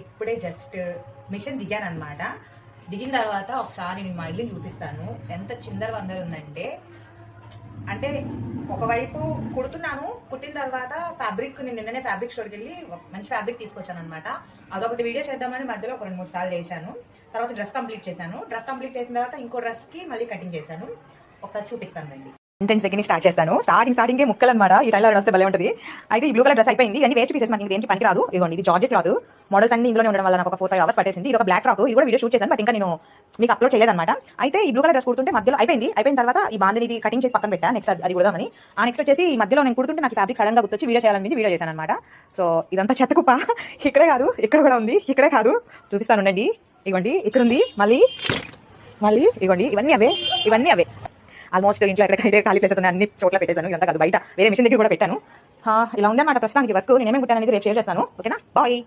ఇప్పుడే just machine దిగాను అనమాట దిగిన తర్వాత ఒకసారి నేను మా ఇల్లుని చూపిస్తాను. ఎంత చిందర వందర ఉందంటే అంటే ఒకవైపు కుడుతున్నాను కుట్టిన తర్వాత ఫ్యాబ్రిక్ నేను నిన్ననే ఫ్యాబ్రిక్ స్టోర్కి వెళ్ళి మంచి ఫ్యాబ్రిక్ తీసుకొచ్చాను అనమాట అదొకటి వీడియో చేద్దామని మధ్యలో ఒక రెండు మూడు సార్లు చేశాను. తర్వాత డ్రెస్ కంప్లీట్ చేశాను. డ్రెస్ కంప్లీట్ చేసిన తర్వాత ఇంకో డ్రెస్కి మళ్ళీ కటింగ్ చేశాను. ఒకసారి చూపిస్తాను రండి. కంటెంట్స్ దగ్గర స్టార్ట్ చేస్తాను. స్టార్టింగ్ స్టార్టింగ్ ముక్కలు అనమాట ఈ టైంలో వస్తే భలే ఉంటుంది. అయితే ఈ బ్లూ కలర్ డ్రెస్ అయిపోయింది. అన్ని వేస్ట్ పీసెస్ మనకి ఇంకేంటి పనికి రాదు ఇదిగోండి ఇది జార్జెట్ రాదు మోడల్స్ అన్ని ఇందులో ఉండడం వల్ల నాకు ఒక ఫోర్ ఫైవ్ అవర్స్ పట్టేసింది. ఇది ఒక బ్లాక్ ఫ్రాక్ ఇది కూడా వీడియో షూట్ చేశాను బట్ ఇంకా నేను మీకు అప్లోడ్ చేయలేదన్నమాట. అయితే ఈ బ్లూ కలర్ డ్రెస్ కుడుతుంటే మధ్యలో అయిపోయింది. అయిపోయిన తర్వాత ఈ బాందని ఇది కటింగ్ చేసి పక్కన పెట్టా. నెక్స్ట్ అది కుడదామని. ఆ నెక్స్ట్ వచ్చేసి ఈ మధ్యలో నేను కుడుతుంటే నాకు ఫ్యాబ్రిక్ సడన్గా గుర్తొచ్చి వీడియో చేయాలని వీడియో చేశాను అనమాట సో ఇదంతా చెత్తకుప్ప ఇక్కడే కాదు ఇక్కడ కూడా ఉంది. ఇక్కడే కాదు. చూపిస్తాను ఉండండి. ఇగోండి ఇక్కడ ఉంది మళ్ళీ మళ్ళీ ఇగోండి ఇవన్నీ అవే ఇవన్నీ అవే. ఆల్మోస్ట్ ఇంట్లో ఎక్కడైతే ఖాళీ ప్లేసెస్ ఉన్నాయి అన్ని చోట్ల పెట్టేశాను ఇదంతా కాదు. బయట వేరే మిషన్ దగ్గర కూడా పెట్టాను. ఆ, ఇలా ఉందన్నమాట ప్రస్తుతానికి వర్క్. నేను కుట్టాను అనేది రేపు షేర్ చేస్తాను. ఓకేనా? బాయ్